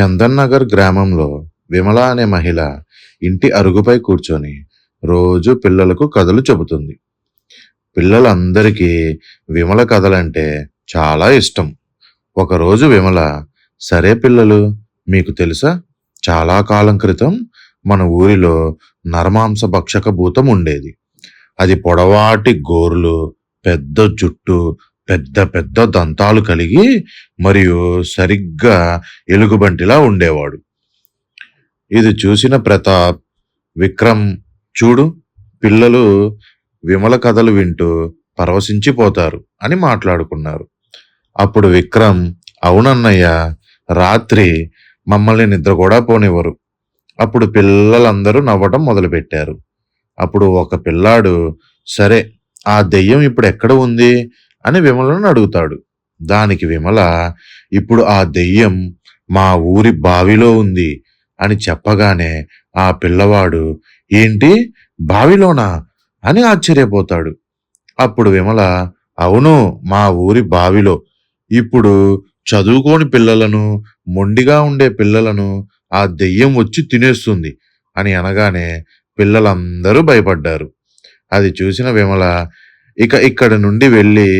చందన్ నగర్ గ్రామంలో విమల అనే మహిళ ఇంటి అరుగుపై కూర్చొని రోజు పిల్లలకు కథలు చెబుతుంది. పిల్లలందరికీ విమల కథలంటే చాలా ఇష్టం. ఒకరోజు విమల సరే పిల్లలు మీకు తెలుసా? చాలా కాలం క్రితం మన ఊరిలో నరమాంస భక్షక భూతం ఉండేది. అది పొడవాటి గోర్లు పెద్ద జుట్టు పెద్ద పెద్ద దంతాలు కలిగి మరియు సరిగ్గా ఎలుగుబంటిలా ఉండేవాడు. ఇది చూసిన ప్రతాప్ విక్రమ్ చూడు పిల్లలు విమల కథలు వింటూ పరవశించిపోతారు అని మాట్లాడుకున్నారు. అప్పుడు విక్రమ్ అవునన్నయ్య రాత్రి మమ్మల్ని నిద్ర కూడా పోనివ్వరు. అప్పుడు పిల్లలందరూ నవ్వటం మొదలుపెట్టారు. అప్పుడు ఒక పిల్లాడు సరే ఆ దెయ్యం ఇప్పుడు ఎక్కడ ఉంది? అని విమలను అడుగుతాడు. దానికి విమల ఇప్పుడు ఆ దెయ్యం మా ఊరి బావిలో ఉంది అని చెప్పగానే ఆ పిల్లవాడు ఏంటి? బావిలోనా? అని ఆశ్చర్యపోతాడు. అప్పుడు విమల అవును మా ఊరి బావిలో. ఇప్పుడు చదువుకోని పిల్లలను మొండిగా ఉండే పిల్లలను ఆ దెయ్యం వచ్చి తినేస్తుంది అని అనగానే పిల్లలందరూ భయపడ్డారు. అది చూసిన విమల ఇక ఇక్కడ నుండి వెళ్ళి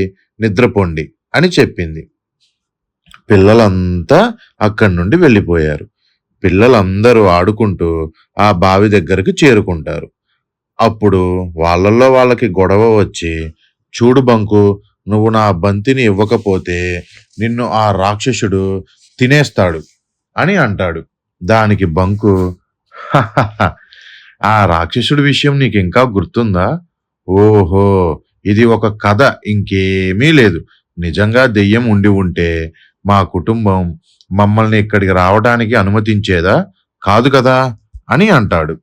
నిద్రపోండి అని చెప్పింది. పిల్లలంతా అక్కడి నుండి వెళ్ళిపోయారు. పిల్లలందరూ ఆడుకుంటూ ఆ బావి దగ్గరికి చేరుకుంటారు. అప్పుడు వాళ్ళల్లో వాళ్ళకి గొడవ వచ్చి చూడు బంకు నువ్వు నా బంతిని ఇవ్వకపోతే నిన్ను ఆ రాక్షసుడు తినేస్తాడు అని అంటాడు. దానికి బంకు ఆ రాక్షసుడి విషయం నీకు ఇంకా గుర్తుందా? ఓహో ఇది ఒక కథ ఇంకేమీ లేదు. నిజంగా దెయ్యం ఉండి ఉంటే మా కుటుంబం మమ్మల్ని ఇక్కడికి రావడానికి అనుమతించేదా? కాదు కదా అని అంటాడు.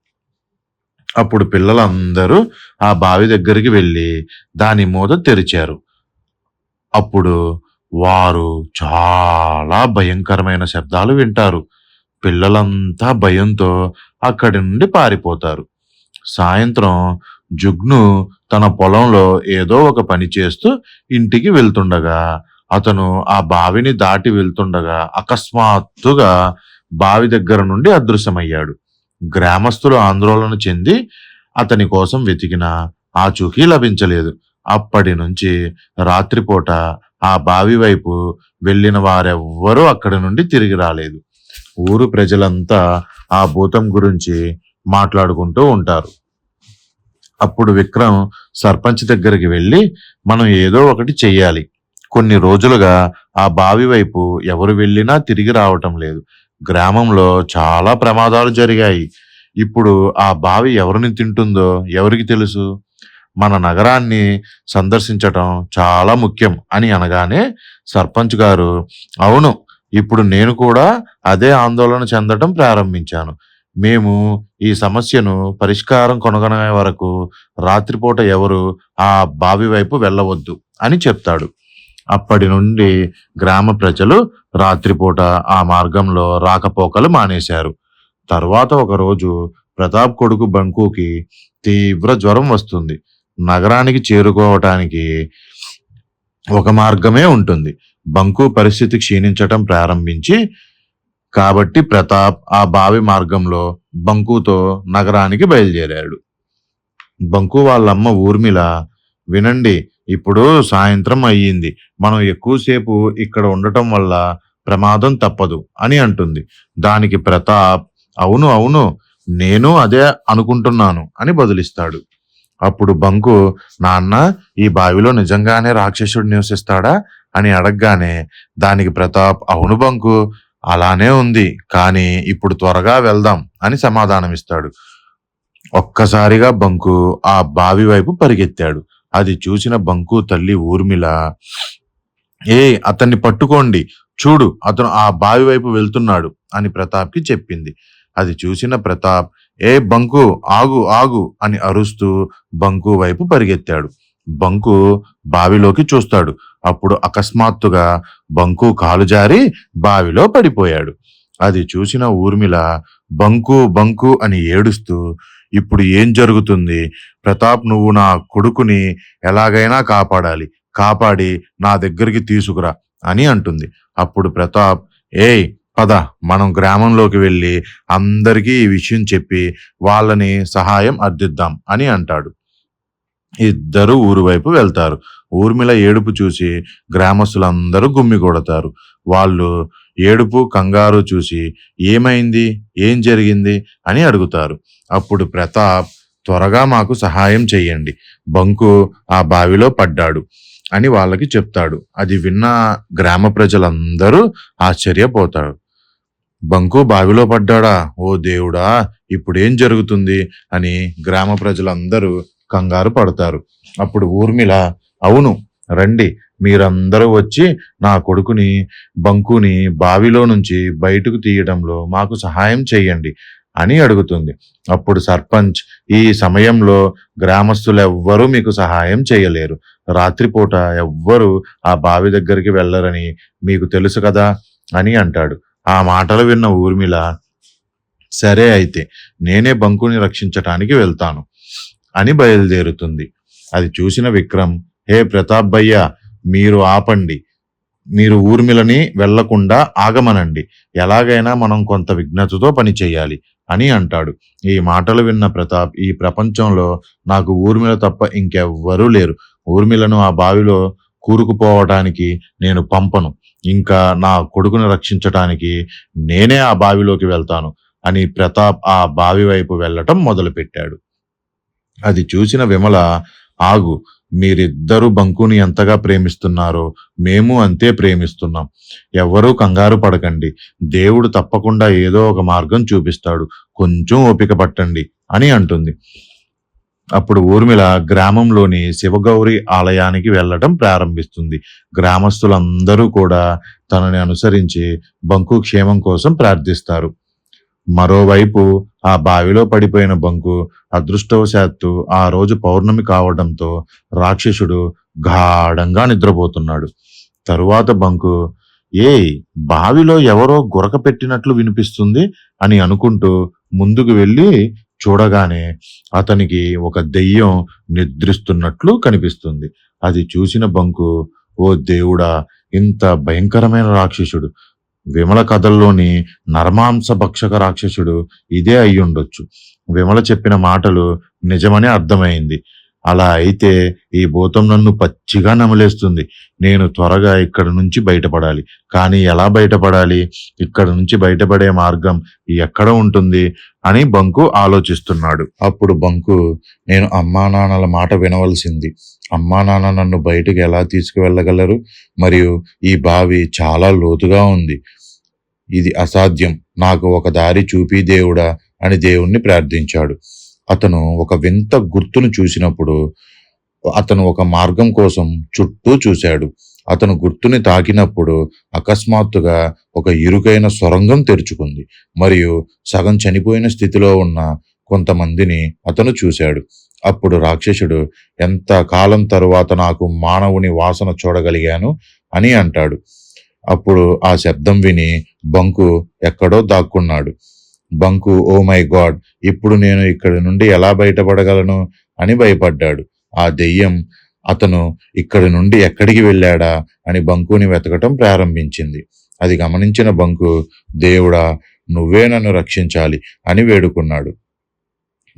అప్పుడు పిల్లలందరూ ఆ బావి దగ్గరికి వెళ్ళి దాని మూత తెరిచారు. అప్పుడు వారు చాలా భయంకరమైన శబ్దాలు వింటారు. పిల్లలంతా భయంతో అక్కడి నుండి పారిపోతారు. సాయంత్రం జుగ్ను తన పొలంలో ఏదో ఒక పని చేస్తూ ఇంటికి వెళ్తుండగా అతను ఆ బావిని దాటి వెళ్తుండగా అకస్మాత్తుగా బావి దగ్గర నుండి అదృశ్యమయ్యాడు. గ్రామస్తులు ఆందోళన చెంది అతని కోసం వెతికినా ఆచూకీ లభించలేదు. అప్పటి నుంచి రాత్రిపూట ఆ బావి వైపు వెళ్ళిన వారెవ్వరూ అక్కడి నుండి తిరిగి రాలేదు. ఊరు ప్రజలంతా ఆ భూతం గురించి మాట్లాడుకుంటూ ఉంటారు. అప్పుడు విక్రమ్ సర్పంచ్ దగ్గరికి వెళ్ళి మనం ఏదో ఒకటి చెయ్యాలి. కొన్ని రోజులుగా ఆ బావి వైపు ఎవరు వెళ్ళినా తిరిగి రావటం లేదు. గ్రామంలో చాలా ప్రమాదాలు జరిగాయి. ఇప్పుడు ఆ బావి ఎవరిని తింటుందో ఎవరికి తెలుసు? మన నగరాన్ని సందర్శించటం చాలా ముఖ్యం అని అనగానే సర్పంచ్ గారు అవును ఇప్పుడు నేను కూడా అదే ఆందోళన చెందటం ప్రారంభించాను. మేము ఈ సమస్యను పరిష్కారం కొనగొనే వరకు రాత్రిపూట ఎవరు ఆ బావి వైపు వెళ్ళవద్దు అని చెప్తాడు. అప్పటి నుండి గ్రామ ప్రజలు రాత్రిపూట ఆ మార్గంలో రాకపోకలు మానేశారు. తర్వాత ఒక రోజు ప్రతాప్ కొడుకు బంకుకి తీవ్ర జ్వరం వస్తుంది. నగరానికి చేరుకోవటానికి ఒక మార్గమే ఉంటుంది. బంకు పరిస్థితి క్షీణించటం ప్రారంభించి కాబట్టి ప్రతాప్ ఆ బావి మార్గంలో బంకుతో నగరానికి బయలుదేరాడు. బంకు వాళ్ళమ్మ ఊర్మిళ వినండి ఇప్పుడు సాయంత్రం అయ్యింది. మనం ఎక్కువసేపు ఇక్కడ ఉండటం వల్ల ప్రమాదం తప్పదు అని అంటుంది. దానికి ప్రతాప్ అవును అవును నేను అదే అనుకుంటున్నాను అని బదులిస్తాడు. అప్పుడు బంకు నాన్న ఈ బావిలో నిజంగానే రాక్షసుడు నివసిస్తాడా? అని అడగగానే దానికి ప్రతాప్ అవును బంకు అలానే ఉంది కానీ ఇప్పుడు త్వరగా వెళ్దాం అని సమాధానమిస్తాడు. ఒక్కసారిగా బంకు ఆ బావి వైపు పరిగెత్తాడు. అది చూసిన బంకు తల్లి ఊర్మిళ ఏ అతన్ని పట్టుకోండి. చూడు అతను ఆ బావి వైపు వెళ్తున్నాడు అని ప్రతాప్కి చెప్పింది. అది చూసిన ప్రతాప్ ఏ బంకు ఆగు ఆగు అని అరుస్తూ బంకు వైపు పరిగెత్తాడు. బంకు బావిలోకి చూస్తాడు. అప్పుడు అకస్మాత్తుగా బంకు కాలు జారి బావిలో పడిపోయాడు. అది చూసిన ఊర్మిళ బంకు బంకు అని ఏడుస్తూ ఇప్పుడు ఏం జరుగుతుంది? ప్రతాప్ నువ్వు నా కొడుకుని ఎలాగైనా కాపాడాలి. కాపాడి నా దగ్గరికి తీసుకురా అని అంటుంది. అప్పుడు ప్రతాప్ ఏయ్ పద మనం గ్రామంలోకి వెళ్ళి అందరికీ ఈ విషయం చెప్పి వాళ్ళని సహాయం అర్థిద్దాం అని అంటాడు. ఇద్దరు ఊరు వైపు వెళ్తారు. ఊర్మిళ ఏడుపు చూసి గ్రామస్తులందరూ గుమ్మి కొడతారు. వాళ్ళు ఏడుపు కంగారు చూసి ఏమైంది? ఏం జరిగింది? అని అడుగుతారు. అప్పుడు ప్రతాప్ త్వరగా మాకు సహాయం చెయ్యండి. బంకు ఆ బావిలో పడ్డాడు అని వాళ్ళకి చెప్తాడు. అది విన్న గ్రామ ప్రజలందరూ ఆశ్చర్యపోతారు. బంకు బావిలో పడ్డాడా? ఓ దేవుడా ఇప్పుడేం జరుగుతుంది? అని గ్రామ ప్రజలందరూ కంగారు పడతారు. అప్పుడు ఊర్మిళ అవును రండి. మీరందరూ వచ్చి నా కొడుకుని బంకుని బావిలో నుంచి బయటకు తీయడంలో మాకు సహాయం చేయండి అని అడుగుతుంది. అప్పుడు సర్పంచ్ ఈ సమయంలో గ్రామస్తులు ఎవ్వరూ మీకు సహాయం చేయలేరు రాత్రిపూట ఎవ్వరూ ఆ బావి దగ్గరికి వెళ్ళరని మీకు తెలుసు కదా అని అంటాడు. ఆ మాటలు విన్న ఊర్మిళ సరే అయితే నేనే బంకుని రక్షించటానికి వెళ్తాను అని బయలుదేరుతుంది. అది చూసిన విక్రమ్ హే ప్రతాప్ భయ్య మీరు ఆపండి. మీరు ఊర్మిళని వెళ్ళకుండా ఆగమనండి. ఎలాగైనా మనం కొంత విఘ్నతతో పని చేయాలి అని అంటాడు. ఈ మాటలు విన్న ప్రతాప్ ఈ ప్రపంచంలో నాకు ఊర్మిళ తప్ప ఇంకెవ్వరూ లేరు. ఊర్మిళను ఆ బావిలో కూరుకుపోవటానికి నేను పంపను. ఇంకా నా కొడుకును రక్షించటానికి నేనే ఆ బావిలోకి వెళ్తాను అని ప్రతాప్ ఆ బావి వైపు వెళ్ళటం మొదలుపెట్టాడు. అది చూసిన విమల ఆగు మీరిద్దరూ బంకుని ఎంతగా ప్రేమిస్తున్నారో మేము అంతే ప్రేమిస్తున్నాం. ఎవ్వరూ కంగారు పడకండి. దేవుడు తప్పకుండా ఏదో ఒక మార్గం చూపిస్తాడు. కొంచెం ఓపిక పట్టండి అని అంటుంది. అప్పుడు ఊర్మిళ గ్రామంలోని శివగౌరి ఆలయానికి వెళ్ళటం ప్రారంభిస్తుంది. గ్రామస్తులందరూ కూడా తనని అనుసరించి బంకు క్షేమం కోసం ప్రార్థిస్తారు. మరోవైపు ఆ బావిలో పడిపోయిన బంకు అదృష్టవశాత్తు ఆ రోజు పౌర్ణమి కావడంతో రాక్షసుడు గాఢంగా నిద్రపోతున్నాడు. తరువాత బంకు ఏ బావిలో ఎవరో గురక పెట్టినట్లు వినిపిస్తుంది? అని అనుకుంటూ ముందుకు వెళ్ళి చూడగానే అతనికి ఒక దెయ్యం నిద్రిస్తున్నట్లు కనిపిస్తుంది. అది చూసిన బంకు ఓ దేవుడా ఇంత భయంకరమైన రాక్షసుడు విమల కథల్లోని నరమాంస భక్షక రాక్షసుడు ఇదే అయ్యుండొచ్చు. విమల చెప్పిన మాటలు నిజమని అర్థమైంది. అలా అయితే ఈ భూతం నన్ను పచ్చిగా నమలేస్తుంది. నేను త్వరగా ఇక్కడ నుంచి బయటపడాలి. కానీ ఎలా బయటపడాలి? ఇక్కడ నుంచి బయటపడే మార్గం ఎక్కడ ఉంటుంది? అని బంకు ఆలోచిస్తున్నాడు. అప్పుడు బంకు నేను అమ్మా నాన్నల మాట వినవలసింది. అమ్మా నాన్న నన్ను బయటకు ఎలా తీసుకువెళ్ళగలరు? మరియు ఈ బావి చాలా లోతుగా ఉంది. ఇది అసాధ్యం. నాకు ఒక దారి చూపి దేవుడా అని దేవుణ్ణి ప్రార్థించాడు. అతను ఒక వింత గుర్తును చూసినప్పుడు అతను ఒక మార్గం కోసం చుట్టూ చూశాడు. అతను గుర్తుని తాకినప్పుడు అకస్మాత్తుగా ఒక ఇరుకైన సొరంగం తెరుచుకుంది. మరియు సగం చనిపోయిన స్థితిలో ఉన్న కొంతమందిని అతను చూశాడు. అప్పుడు రాక్షసుడు ఎంత కాలం తరువాత నాకు మానవుని వాసన చూడగలిగాను? అని అంటాడు. అప్పుడు ఆ శబ్దం విని బంకు ఎక్కడో దాక్కున్నాడు. బంకు ఓ మై గాడ్ ఇప్పుడు నేను ఇక్కడి నుండి ఎలా బయటపడగలను? అని భయపడ్డాడు. ఆ దెయ్యం అతను ఇక్కడి నుండి ఎక్కడికి వెళ్ళాడా? అని బంకుని వెతకటం ప్రారంభించింది. అది గమనించిన బంకు దేవుడా నువ్వే నన్ను రక్షించాలి అని వేడుకున్నాడు.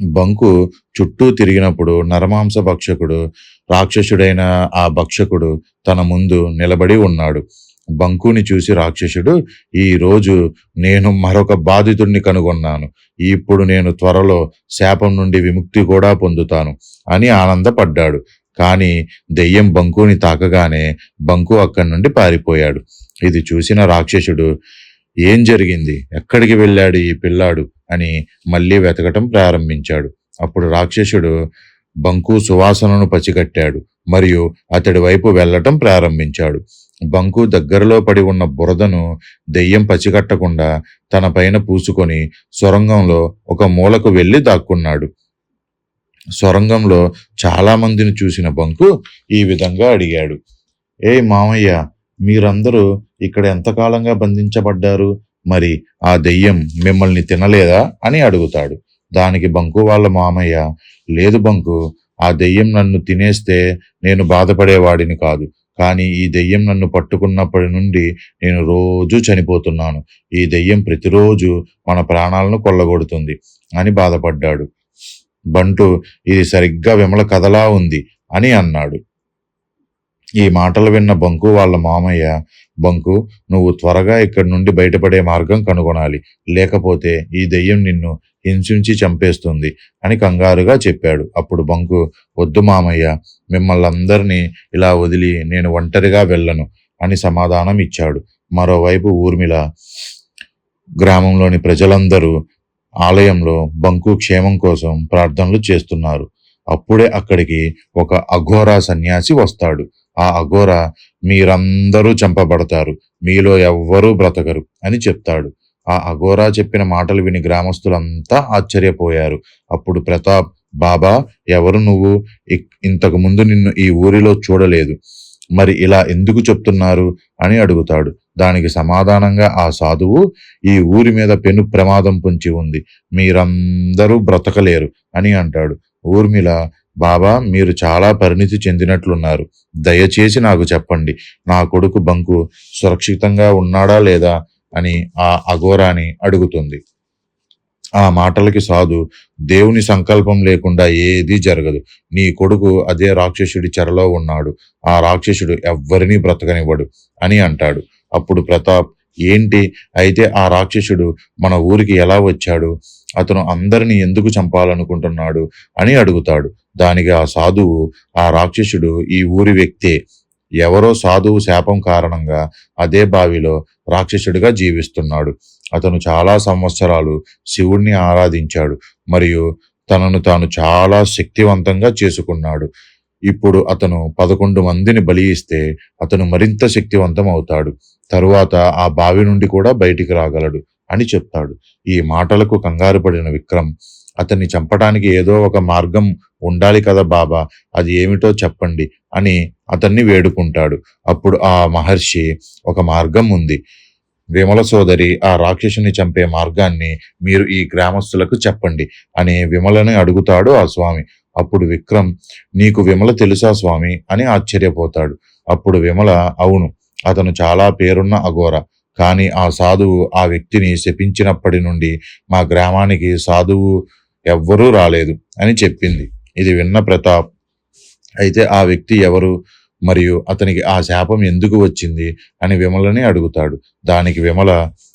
బంకు చుట్టూ తిరిగినప్పుడు నరమాంస భక్షకుడు రాక్షసుడైన ఆ భక్షకుడు తన ముందు నిలబడి ఉన్నాడు. బంకుని చూసి రాక్షసుడు ఈ రోజు నేను మరొక బాధితుడిని కనుగొన్నాను. ఇప్పుడు నేను త్వరలో శాపం నుండి విముక్తి కూడా పొందుతాను అని ఆనందపడ్డాడు. కానీ దెయ్యం బంకుని తాకగానే బంకు అక్కడి నుండి పారిపోయాడు. ఇది చూసిన రాక్షసుడు ఏం జరిగింది? ఎక్కడికి వెళ్ళాడు ఈ పిల్లాడు? అని మళ్ళీ వెతకటం ప్రారంభించాడు. అప్పుడు రాక్షసుడు బంకు సువాసనను పసిగట్టాడు మరియు అతడి వైపు వెళ్ళటం ప్రారంభించాడు. బంకు దగ్గరలో పడి ఉన్న బురదను దెయ్యం పసిగట్టకుండా తన పైన పూసుకొని సొరంగంలో ఒక మూలకు వెళ్ళి దాక్కున్నాడు. సొరంగంలో చాలా మందిని చూసిన బంకు ఈ విధంగా అడిగాడు. ఏ మామయ్య మీరందరూ ఇక్కడ ఎంతకాలంగా బంధించబడ్డారు? మరి ఆ దెయ్యం మిమ్మల్ని తినలేదా అని అడుగుతాడు. దానికి బంకు వాళ్ళ మామయ్య లేదు బంకు ఆ దెయ్యం నన్ను తినేస్తే నేను బాధపడేవాడిని కాదు. కానీ ఈ దెయ్యం నన్ను పట్టుకున్నప్పటి నుండి నేను రోజూ చనిపోతున్నాను. ఈ దెయ్యం ప్రతిరోజు మన ప్రాణాలను కొల్లగొడుతుంది అని బాధపడ్డాడు. బంటు ఇది సరిగ్గా విమల కథలా ఉంది అని అన్నాడు. ఈ మాటలు విన్న బంకు వాళ్ళ మామయ్య బంకు నువ్వు త్వరగా ఇక్కడి నుండి బయటపడే మార్గం కనుగొనాలి. లేకపోతే ఈ దెయ్యం నిన్ను హింసించి చంపేస్తుంది అని కంగారుగా చెప్పాడు. అప్పుడు బంకు వద్దు మామయ్య మిమ్మల్ని అందరినీ ఇలా వదిలి నేను ఒంటరిగా వెళ్ళను అని సమాధానం ఇచ్చాడు. మరోవైపు ఊర్మిళ గ్రామంలోని ప్రజలందరూ ఆలయంలో బంకు క్షేమం కోసం ప్రార్థనలు చేస్తున్నారు. అప్పుడే అక్కడికి ఒక అఘోరా సన్యాసి వస్తాడు. ఆ అఘోర మీరందరూ చంపబడతారు. మీలో ఎవ్వరూ బ్రతకరు అని చెప్తాడు. ఆ అఘోరా చెప్పిన మాటలు విని గ్రామస్తులంతా ఆశ్చర్యపోయారు. అప్పుడు ప్రతాప్ బాబా ఎవరు నువ్వు? ఇక్- ఇంతకు ముందు నిన్ను ఈ ఊరిలో చూడలేదు. మరి ఇలా ఎందుకు చెప్తున్నారు? అని అడుగుతాడు. దానికి సమాధానంగా ఆ సాధువు ఈ ఊరి మీద పెను ప్రమాదం పొంచి ఉంది. మీరందరూ బ్రతకలేరు అని అంటాడు. ఊర్మిళ బాబా మీరు చాలా పరిణితి చెందినట్లున్నారు. దయచేసి నాకు చెప్పండి నా కొడుకు బంకు సురక్షితంగా ఉన్నాడా లేదా అని ఆ అఘోరాని అడుగుతుంది. ఆ మాటలకి సాధు దేవుని సంకల్పం లేకుండా ఏదీ జరగదు. నీ కొడుకు అదే రాక్షసుడి చెరలో ఉన్నాడు. ఆ రాక్షసుడు ఎవ్వరినీ బ్రతకనివ్వడు అని అంటాడు. అప్పుడు ప్రతాప్ ఏంటి? అయితే ఆ రాక్షసుడు మన ఊరికి ఎలా వచ్చాడు? అతను అందరిని ఎందుకు చంపాలనుకుంటున్నాడు? అని అడుగుతాడు. దానికి ఆ సాధువు ఆ రాక్షసుడు ఈ ఊరి వ్యక్తే. ఎవరో సాధువు శాపం కారణంగా అదే బావిలో రాక్షసుడిగా జీవిస్తున్నాడు. అతను చాలా సంవత్సరాలు శివుణ్ణి ఆరాధించాడు. మరియు తనను తాను చాలా శక్తివంతంగా చేసుకున్నాడు. ఇప్పుడు అతను పదకొండు మందిని బలి ఇస్తే అతను మరింత శక్తివంతం అవుతాడు తరువాత ఆ బావి నుండి కూడా బయటికి రాగలడు అని చెప్తాడు. ఈ మాటలకు కంగారు పడిన విక్రమ్ అతన్ని చంపడానికి ఏదో ఒక మార్గం ఉండాలి కదా బాబా అది ఏమిటో చెప్పండి అని అతన్ని వేడుకుంటాడు. అప్పుడు ఆ మహర్షి ఒక మార్గం ఉంది. విమల సోదరి ఆ రాక్షసుని చంపే మార్గాన్ని మీరు ఈ గ్రామస్తులకు చెప్పండి అని విమలని అడుగుతాడు ఆ స్వామి. అప్పుడు విక్రమ్ నీకు విమల తెలుసా స్వామి? అని ఆశ్చర్యపోతాడు. అప్పుడు విమల అవును అతను చాలా పేరున్న అఘోర. కానీ ఆ సాధువు ఆ వ్యక్తిని శపించినప్పటి నుండి మా గ్రామానికి సాధువు ఎవ్వరూ రాలేదు అని చెప్పింది. ఇది విన్న ప్రతాప్ అయితే ఆ వ్యక్తి ఎవరు? మరియు అతనికి ఆ శాపం ఎందుకు వచ్చింది? అని విమలని అడుగుతాడు. దానికి విమల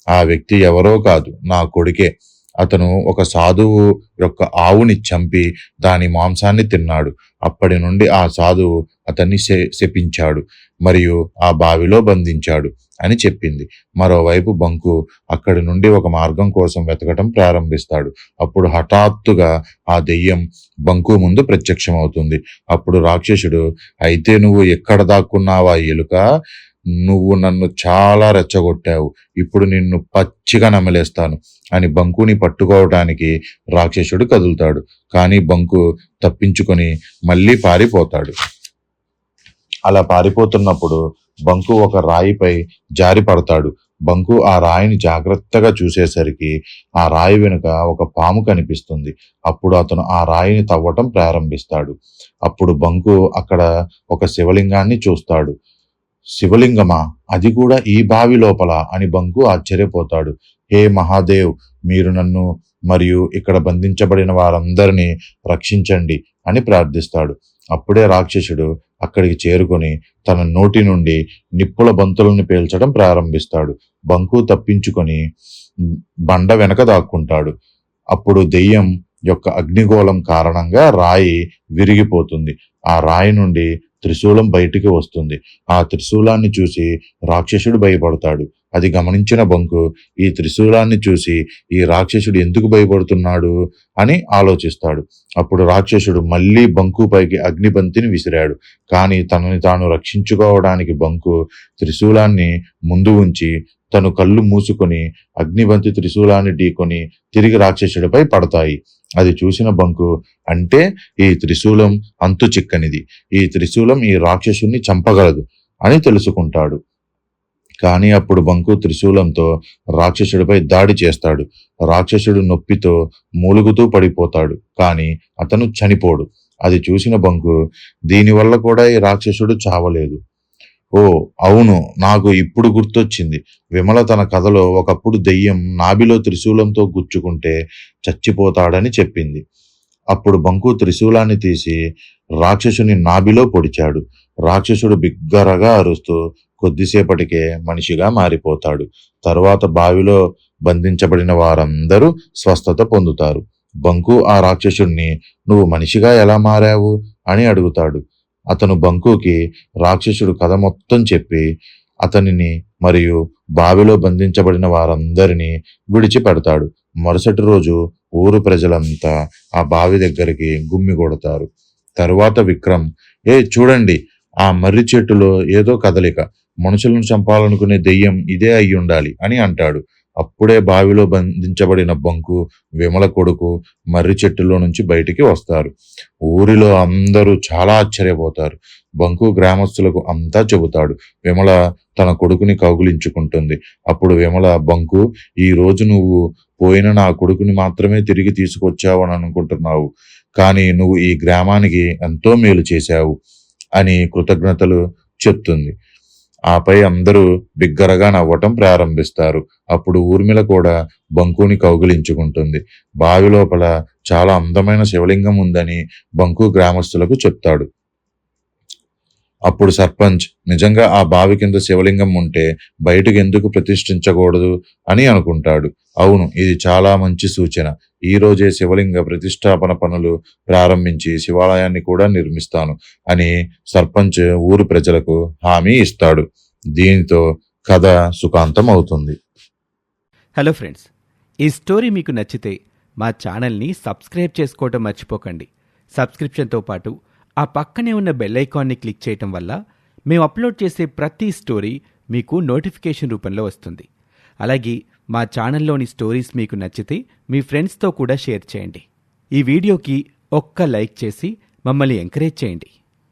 ఆ వ్యక్తి ఎవరో కాదు నా కొడుకే. అతను ఒక సాధువు యొక్క ఆవుని చంపి దాని మాంసాన్ని తిన్నాడు. అప్పటి నుండి ఆ సాధువు అతన్ని శపించాడు మరియు ఆ బావిలో బంధించాడు అని చెప్పింది. మరోవైపు బంకు అక్కడి నుండి ఒక మార్గం కోసం వెతకటం ప్రారంభిస్తాడు. అప్పుడు హఠాత్తుగా ఆ దెయ్యం బంకు ముందు ప్రత్యక్షమవుతుంది. అప్పుడు రాక్షసుడు అయితే నువ్వు ఎక్కడ దాక్కున్నావా ఎలుక? నువ్వు నన్ను చాలా రెచ్చగొట్టావు. ఇప్పుడు నిన్ను పచ్చిగా నమ్మలేస్తాను అని బంకుని పట్టుకోవడానికి రాక్షసుడు కదులుతాడు. కానీ బంకు తప్పించుకొని మళ్ళీ పారిపోతాడు. అలా పారిపోతున్నప్పుడు బంకు ఒక రాయిపై జారి పడతాడు. బంకు ఆ రాయిని జాగ్రత్తగా చూసేసరికి ఆ రాయి వెనుక ఒక పాము కనిపిస్తుంది. అప్పుడు అతను ఆ రాయిని తవ్వటం ప్రారంభిస్తాడు. అప్పుడు బంకు అక్కడ ఒక శివలింగాన్ని చూస్తాడు. శివలింగమా? అది కూడా ఈ బావి లోపల అని బంకు ఆశ్చర్యపోతాడు. హే మహాదేవ్ మీరు నన్ను మరియు ఇక్కడ బంధించబడిన వారందరినీ రక్షించండి అని ప్రార్థిస్తాడు. అప్పుడే రాక్షసుడు అక్కడికి చేరుకొని తన నోటి నుండి నిప్పుల బంతులను పేల్చడం ప్రారంభిస్తాడు. బంకు తప్పించుకొని బండ వెనక దాక్కుంటాడు. అప్పుడు దెయ్యం యొక్క అగ్నిగోళం కారణంగా రాయి విరిగిపోతుంది. ఆ రాయి నుండి త్రిశూలం బయటికి వస్తుంది. ఆ త్రిశూలాన్ని చూసి రాక్షసుడు భయపడతాడు. అది గమనించిన బంకు ఈ త్రిశూలాన్ని చూసి ఈ రాక్షసుడు ఎందుకు భయపడుతున్నాడు అని ఆలోచిస్తాడు. అప్పుడు రాక్షసుడు మళ్ళీ బంకు పైకి అగ్నిబంతిని విసిరాడు. కానీ తనని తాను రక్షించుకోవడానికి బంకు త్రిశూలాన్ని ముందు ఉంచి తను కళ్ళు మూసుకొని అగ్నిబంతి త్రిశూలాన్ని ఢీకొని తిరిగి రాక్షసుడిపై పడతాయి. అది చూసిన బంకు అంటే ఈ త్రిశూలం అంతు చిక్కనిది. ఈ త్రిశూలం ఈ రాక్షసుని చంపగలదు అని తెలుసుకుంటాడు. కానీ అప్పుడు బంకు త్రిశూలంతో రాక్షసుడిపై దాడి చేస్తాడు. రాక్షసుడు నొప్పితో మూలుగుతూ పడిపోతాడు. కానీ అతను చనిపోడు. అది చూసిన బంకు దీనివల్ల కూడా ఈ రాక్షసుడు చావలేదు. ఓ అవును నాకు ఇప్పుడు గుర్తొచ్చింది. విమల తన కథలో ఒకప్పుడు దెయ్యం నాభిలో త్రిశూలంతో గుచ్చుకుంటే చచ్చిపోతాడని చెప్పింది. అప్పుడు బంకు త్రిశూలాన్ని తీసి రాక్షసుని నాభిలో పొడిచాడు. రాక్షసుడు బిగ్గరగా అరుస్తూ కొద్దిసేపటికే మనిషిగా మారిపోతాడు. తరువాత బావిలో బంధించబడిన వారందరూ స్వస్థత పొందుతారు. బంకు ఆ రాక్షసుణ్ణి నువ్వు మనిషిగా ఎలా మారావు? అని అడుగుతాడు. అతను బంకుకి రాక్షసుడు కథ మొత్తం చెప్పి అతనిని మరియు బావిలో బంధించబడిన వారందరినీ విడిచిపెడతాడు. మరుసటి రోజు ఊరు ప్రజలంతా ఆ బావి దగ్గరికి గుమ్మి కొడతారు. తరువాత విక్రమ్ ఏ చూడండి ఆ మర్రి చెట్టులో ఏదో కదలిక. మనుషులను చంపాలనుకునే దెయ్యం ఇదే అయి ఉండాలి అని అంటాడు. అప్పుడే బావిలో బంధించబడిన బంకు విమల కొడుకు మర్రి చెట్టులో నుంచి బయటికి వస్తారు. ఊరిలో అందరూ చాలా ఆశ్చర్యపోతారు. బంకు గ్రామస్తులకు అంతా చెబుతాడు. విమల తన కొడుకుని కౌగులించుకుంటుంది. అప్పుడు విమల బంకు ఈ రోజు నువ్వు పోయిన నా కొడుకుని మాత్రమే తిరిగి తీసుకొచ్చావు అని అనుకుంటున్నావు. కానీ నువ్వు ఈ గ్రామానికి ఎంతో మేలు చేశావు అని కృతజ్ఞతలు చెప్తుంది. ఆపై అందరూ బిగ్గరగా నవ్వటం ప్రారంభిస్తారు. అప్పుడు ఊర్మిళ కూడా బంకుని కౌగిలించుకుంటుంది. బావి లోపల చాలా అందమైన శివలింగం ఉందని బంకు గ్రామస్తులకు చెప్తాడు. అప్పుడు సర్పంచ్ నిజంగా ఆ బావి కింద శివలింగం ఉంటే బయటకు ఎందుకు ప్రతిష్ఠించకూడదు? అని అనుకుంటాడు. అవును ఇది చాలా మంచి సూచన. ఈ రోజే శివలింగ ప్రతిష్టాపన పనులు ప్రారంభించి శివాలయాన్ని కూడా నిర్మిస్తాను అని సర్పంచ్ ఊరు ప్రజలకు హామీ ఇస్తాడు. దీనితో కథ సుఖాంతం అవుతుంది. హలో ఫ్రెండ్స్ ఈ స్టోరీ మీకు నచ్చితే మా ఛానల్ని సబ్స్క్రైబ్ చేసుకోవటం మర్చిపోకండి. సబ్స్క్రిప్షన్తో పాటు ఆ పక్కనే ఉన్న బెల్ ఐకాన్ని క్లిక్ చేయటం వల్ల మేము అప్లోడ్ చేసే ప్రతి స్టోరీ మీకు నోటిఫికేషన్ రూపంలో వస్తుంది. అలాగే మా ఛానల్లోని స్టోరీస్ మీకు నచ్చితే మీ ఫ్రెండ్స్తో కూడా షేర్ చేయండి. ఈ వీడియోకి ఒక్క లైక్ చేసి మమ్మల్ని ఎంకరేజ్ చేయండి.